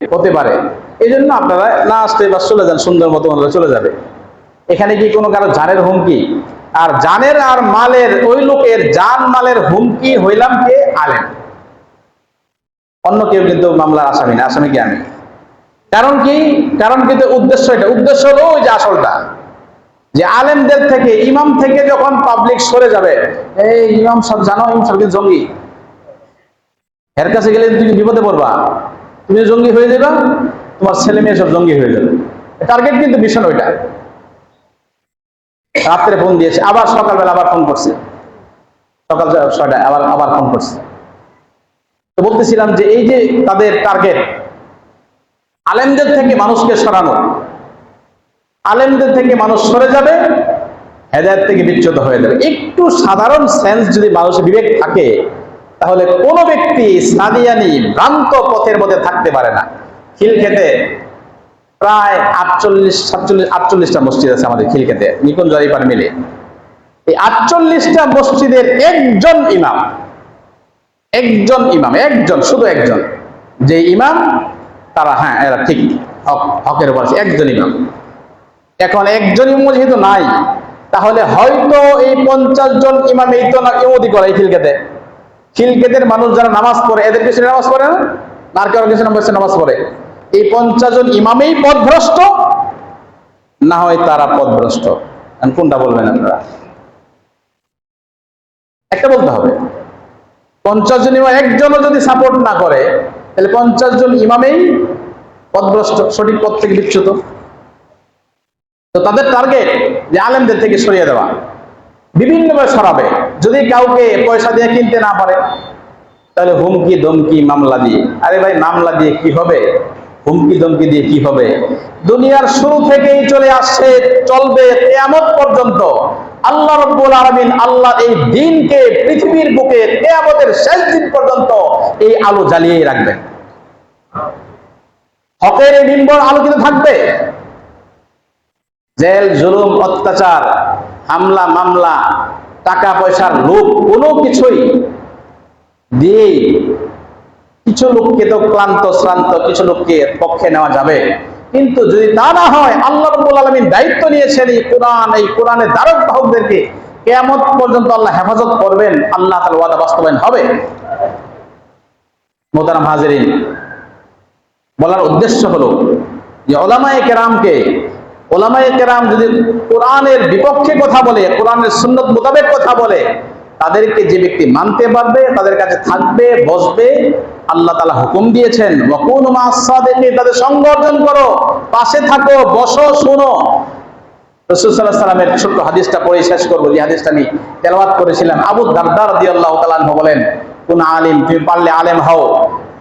হতে পারে। এই জন্য আপনারা না আসতে বা চলে যান সুন্দর মতো ওনারা চলে যাবে। এখানে কি কোনো কারও জানের হুমকি? আর জানের আর মালের, ওই লোকের জান মালের হুমকি হইলাম কে? আলেম। অন্য কেউ কিন্তু মামলার আসামি না, আসামি কি আমি? কারণ কি? কারণ কিন্তু উদ্দেশ্য এটা। উদ্দেশ্য হলো ওই যে আসলটা। যে আলেমদের থেকে, ইমাম থেকে যখন পাবলিক সরে যাবে, এই ইমাম সব জানো, ইমাম সব কিন্তু জঙ্গি? এর কাছে গেলে তুমি বিপদে পড়বা। তুমি জঙ্গি হয়ে যাবা, তোমার ছেলে মেয়ে সব জঙ্গি হয়ে যাবে। টার্গেট কিন্তু ভীষণ ওইটা। রাত্রে ফোন দিয়েছে, আবার সকালবেলা আবার ফোন করছে। সকাল ছয়টায় আবার আবার ফোন করছে। তো বলতেছিলাম যে এই যে তাদের টার্গেট আলেমদের থেকে মানুষকে সরানো। আলেমদের থেকে মানুষ সরে যাবে, হেদায়ত থেকে বিচ্যুত হয়ে যাবে। একটু সাধারণ সেন্স যদি মানুষের বিবেক থাকে তাহলে কোনো ব্যক্তি সাদিয়ানি ভ্রান্ত পথের মধ্যে থাকতে পারে না। খিলক্ষেতে প্রায় আটচল্লিশ, সাতচল্লিশ, আটচল্লিশটা মসজিদ আছে আমাদের খিলক্ষেতে, নিকুঞ্জ জরিপার মিলে। এই আটচল্লিশটা মসজিদের একজন ইমাম একজন ইমাম, একজন, শুধু একজন। যে ইমাম, তারা হ্যাঁ এরা ঠিক, হক, হকের উপর একজন ইমাম। এখন একজন ইমাম যেহেতু নাই, তাহলে হয়তো এই পঞ্চাশ জন ইমাম এই তো না ইমতি করে এই খিলকেতে খিলকেতের মানুষ যারা নামাজ পড়ে, এদের পিছনে নামাজ পড়ে না? না আর কারও পিছনে বসে নামাজ পড়ে। এই পঞ্চাশ জন ইমামেই পথভ্রষ্ট না হয় তারা পথভ্রষ্ট এখন কোনটা বলবেন আপনারা? একটা বলতে হবে। পঞ্চাশ জন ইমাম, একজনও যদি সাপোর্ট না করে, তাহলে পঞ্চাশ জন ইমামেই পথভ্রষ্ট সঠিক পথ থেকে বিচ্যুত। তো তাদের টার্গেট যে আলেমদের থেকে সরিয়ে দেওয়া। বিভিন্নভাবে সরাবে। যদি কাউকে পয়সা দিয়ে কিনতে না পারে, তাহলে হুমকি ধমকি মামলা দিয়ে। আরে ভাই, মামলা দিয়ে কি হবে? হুমকি ধমকি দিয়ে কি হবে? দুনিয়ার শুরু থেকেই চলে আসছে, চলবে কেয়ামত পর্যন্ত। আল্লাহ রব্বুল আলামিন আল্লাহ এই দিনকে পৃথিবীর বুকে কেয়ামতের শেষ দিন পর্যন্ত এই আলো জ্বালিয়ে রাখবে। হকের এই ডিম্বর আলোকিত থাকবে। জেল, জুলুম, অত্যাচার, হামলা, মামলা টাকা পয়সার লোভ কোনো কিছুই দিয়েই কিছু লোককে তো ক্লান্ত, শ্রান্ত, কিছু লোককে পক্ষে নেওয়া যাবে। কিন্তু যদি তা না হয়, আল্লাহ রব্বুল আলমিন দায়িত্ব নিয়েছেন এই কোরআন, এই কোরআনের ধারক বাহকদেরকে কেয়ামত পর্যন্ত আল্লাহ হেফাজত করবেন, আল্লাহ তার ওয়াদা বাস্তবায়ন হবে। মোতারাম হাজরিন, বলার উদ্দেশ্য হলো যে ওলামায়ে কেরামকে ওলামায়ে কেরাম যদি কোরআনের বিপক্ষে কথা বলে, কোরআনের সুন্নত মোতাবেক কথা বলে, তাদেরকে যে ব্যক্তি মানতে পারবে, তাদের কাছে থাকবে, বসবে, আল্লাহ তালা হুকুম দিয়েছেন, ওয়াকুন মাসাদেকে তাদের সঙ্গ করো, পাশে থাকো, বসো, শোনো। রসুল সাল্লামের ছোট্ট হাদিসটা পড়ে শেষ করব, যে হাদিসটা আমি তেলাওয়াত করেছিলাম। আবু দারদার দিয়ে আল্লাহ তালাহ বলেন, কোন আলিম, তুমি পারলে আলেম হও,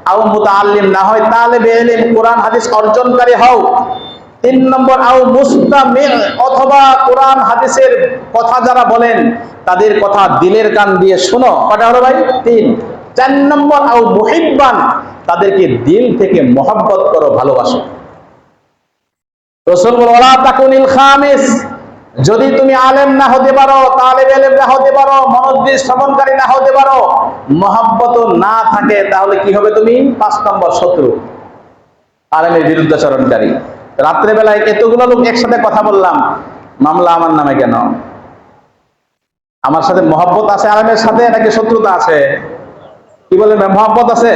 আও মুতাআল্লিম না হয়, তালেবে ইলম, কোরআন, হাদিস অর্জনকারী হও। তিন নম্বর, আও মুস্তামিল, অথবা কোরআন, হাদিসের কথা যারা বলেন, তাদের কথা দিলের কান দিয়ে শোনো। কটা হলো ভাই? তিন। চার নম্বর, আও মুহিব্বান, তাদেরকে দিল থেকে মহব্বত করো, ভালোবাসো। রসুল ওলা তাকুনিল খামিস, যদি তুমি আলেম না হতে পারো, তালেব এলেম না হতে পারো, মনোদ্দেশ শ্রবণকারী না হতে পারো, মহাব্বত না থাকে, তাহলে কি হবে তুমি? পাঁচ নম্বর, শত্রু। আলেমের বিরুদ্ধাচরণকারী। রাত্রে বেলায় এতগুলো লোক একসাথে কথা বললাম, মামলা আমার নামে কেন? আমার সাথে মহব্বত আছে, আলেমের সাথে নাকি শত্রুতা আছে? কি বলেন মহব্বত আছে?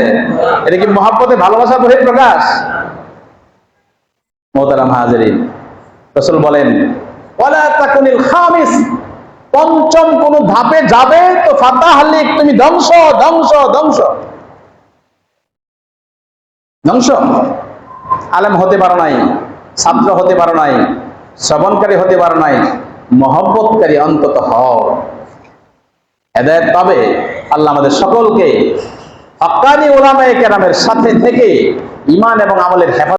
এটা কি মহব্বতে ভালোবাসার বহির প্রকাশ? মোহতারাম হাজরিন, রসুল বলেন পঞ্চম কোন ধাপে যাবে তো ফাতাহালিক তুমি ধ্বংস ধ্বংস ধ্বংস। ধ্বংস? আলেম হতে পারো নাই। ছাত্র হতে পারো নাই, শ্রবণকারী হতে পারো নাই, মহব্বতকারী অন্তত হও। হেদায়ত পাবে আল্লাহ আমাদের সকলকে। হকানি ওলামায়ে কেরামের সাথে থেকে ইমান এবং আমলের হেফাজত